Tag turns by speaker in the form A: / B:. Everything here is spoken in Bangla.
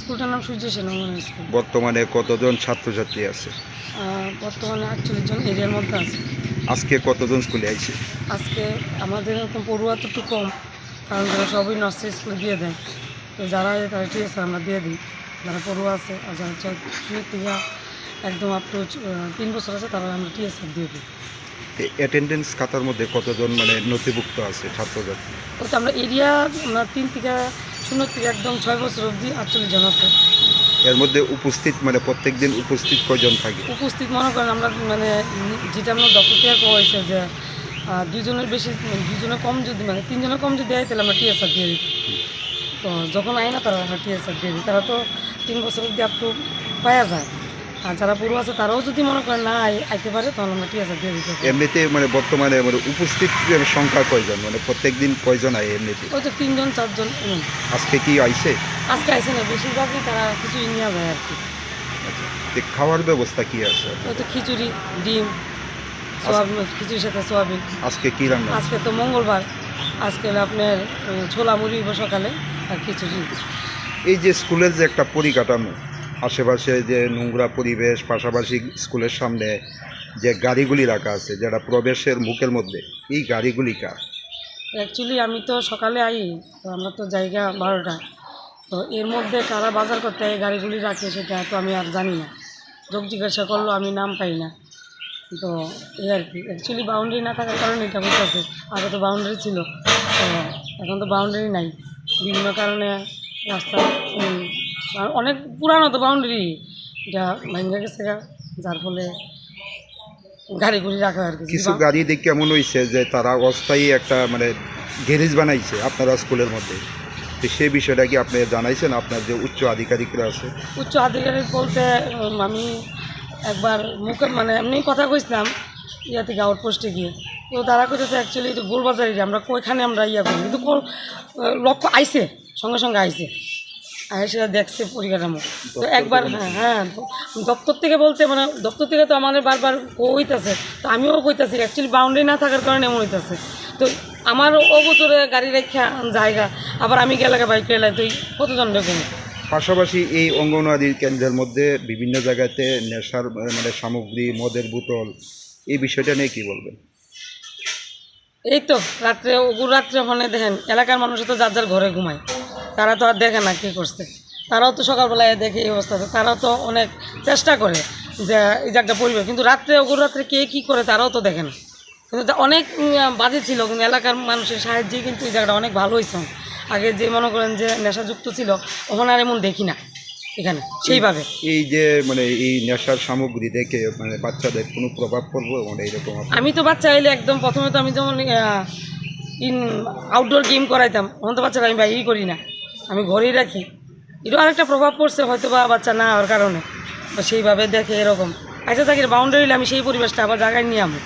A: স্কুলটার নাম সূর্য সেন স্কুল।
B: বর্তমানে কতজন ছাত্রছাত্রী আছে?
A: বর্তমানে আটচল্লিশ জন এরিয়ার মধ্যে আছে।
B: আজকে কতজন স্কুলে আইছে?
A: আজকে আমাদের এরকম পড়ুয়া তো একটু কম কারণ তারা সবই নার্সারি স্কুলে দিয়ে দেয়। তো যারা তারা ঠিক আছে আমরা দিয়ে দিই। যারা পড়ুয়া আছে আর যারা থেকে একদম আপ টু তিন বছর আছে তারা আমরা টিএসআর দিয়ে দিই।
B: অ্যাটেন্ডেন্স খাতার মধ্যে কতজন মানে নথিভুক্ত আছে ছাত্রছাত্রী?
A: আমরা এরিয়া আমরা তিন থেকে শূন্য থেকে একদম ছয় বছর অবধি আটচল্লিশ জন আছে।
B: এর মধ্যে উপস্থিত মানে প্রত্যেক দিন উপস্থিত কজন থাকে?
A: উপস্থিত মনে করেন আমরা মানে যেটা আমরা ডক্টর থেকে হয়েছে যে দুজনের বেশি মানে দুজনের কম যদি মানে তিনজনের কম যদি দেয় তাহলে আমরা টিএসআর দিয়ে দিই। তো যখন আয় না তারা আমরা টিএসআর দিয়ে দিই। তারা তো তিন বছর অব্দি আপ টু পাওয়া যায়। আর যারা পুরো আছে তারাও যদি মনে করেন না আইতে পারে আমরা দিয়ে দিতে
B: এমনিতে মানে বর্তমানে মানে উপস্থিত সংখ্যা কয়জন? মানে প্রত্যেক দিন কয়জন আয় এমনিতে?
A: ওই তো তিনজন চারজন
B: আজকে কি আইছে?
A: আজকে না বেশিরভাগই তারা নিয়ে যায় আর কি।
B: আচ্ছা খাওয়ার ব্যবস্থা কি আছে?
A: ওই তো খিচুড়ি ডিম সোয়াবিন খিচুড়ির সাথে সোয়াবিন।
B: আজকে কি রান্না?
A: আজকে তো মঙ্গলবার আজকে আপনার ছোলা মুড়ি সকালে আর খিচুড়ি।
B: এই যে স্কুলের যে একটা পরিকাঠামো আশেপাশে যে নোংরা পরিবেশ, পাশাপাশি স্কুলের সামনে যে গাড়িগুলি রাখা আছে যেটা প্রবেশের মুখের মধ্যে, এই গাড়িগুলি কার?
A: অ্যাকচুয়ালি আমি তো সকালে আই, তো আমরা তো জায়গা বারোটা। তো এর মধ্যে কারা বাজার করতে এই গাড়িগুলি রাখে সেটা তো আমি আর জানি না। যোগ জিজ্ঞাসা করলেও আমি নাম পাই না। তো এই আর কি। অ্যাকচুয়ালি বাউন্ডারি না থাকার কারণে এটা বুঝতেছে আগে তো বাউন্ডারি ছিল। তো এখন তো বাউন্ডারি নাই। বিভিন্ন কারণে রাস্তা অনেক পুরানো তো বাউন্ডারি এটা ভেঙে গেছে যার ফলে গাড়িগুলি রাখা আর কি
B: কিছু গাড়ি দেখে কেমন হয়েছে যে তারা অস্থায়ী একটা মানে গ্যারেজ বানাইছে আপনারা স্কুলের মধ্যে। তো সেই বিষয়টা কি আপনি জানাইছেন? আপনার যে উচ্চ আধিকারিকরা আছে।
A: উচ্চ আধিকারিক বলতে আমি একবার মুখে মানে এমনি কথা কইছিলাম ইয়া থেকে আউটপোস্টে গিয়ে। তো তারা কইতেছে অ্যাকচুয়ালি এটা গোলবাজারি আমরা ওইখানে আমরা ইয়া করি। কিন্তু কোন লক্ষ্য আইছে সঙ্গে সঙ্গে আইছে। আর সেটা দেখছে পরিকাঠামো তো একবার হ্যাঁ হ্যাঁ দপ্তর থেকে বলতে মানে দপ্তর থেকে তো আমাদের বারবার হইতাছে তো আমিও কইতাছি অ্যাকচুয়ালি বাউন্ডারি না থাকার কারণে এমন হইতাছে। তো আমার অবচরে গাড়ি রেখা জায়গা আবার আমি গেলাকে বাইক এলাই তো এই কতজন দেখুন
B: পাশাপাশি এই অঙ্গনওয়াড়ি কেন্দ্রের মধ্যে বিভিন্ন জায়গাতে নেশার মানে সামগ্রী মদের বোতল এই বিষয়টা নিয়ে কী বলবেন?
A: এই তো রাত্রে ওগুর রাত্রে ওখানে দেখেন এলাকার মানুষ তো যার যার ঘরে ঘুমায়। তারা তো আর দেখে না কী করছে। তারাও তো সকালবেলায় দেখে এই অবস্থাতে তারাও তো অনেক চেষ্টা করে যে এই যে একটা পরিবেশ কিন্তু রাত্রে ওগুর রাত্রে কে কী করে তারাও তো দেখে না। কিন্তু অনেক বাজে ছিল কিন্তু এলাকার মানুষের সাহায্যে কিন্তু এই জায়গাটা অনেক ভালো হয়েছে। আগে যে মনে করেন যে নেশাযুক্ত ছিল ওখানে আর এমন দেখি না এখানে সেইভাবে।
B: এই যে মানে এই নেশার সামগ্রী দেখে মানে বাচ্চাদের কোনো প্রভাব পড়ব? মানে এইরকম
A: আমি তো বাচ্চা এলে একদম প্রথমে তো আমি যেমন ইন আউটডোর গেম করাইতাম তখন তো বাচ্চারা আমি বাইরেই করি না। আমি ঘরেই রাখি। এটা আরেকটা প্রভাব পড়ছে হয়তো বা বাচ্চা না হওয়ার কারণে। সেইভাবে দেখে এরকম। আচ্ছা থাকি বাউন্ডারি আমি সেই পরিবেশটা আবার জায়গায় নিয়ে আমো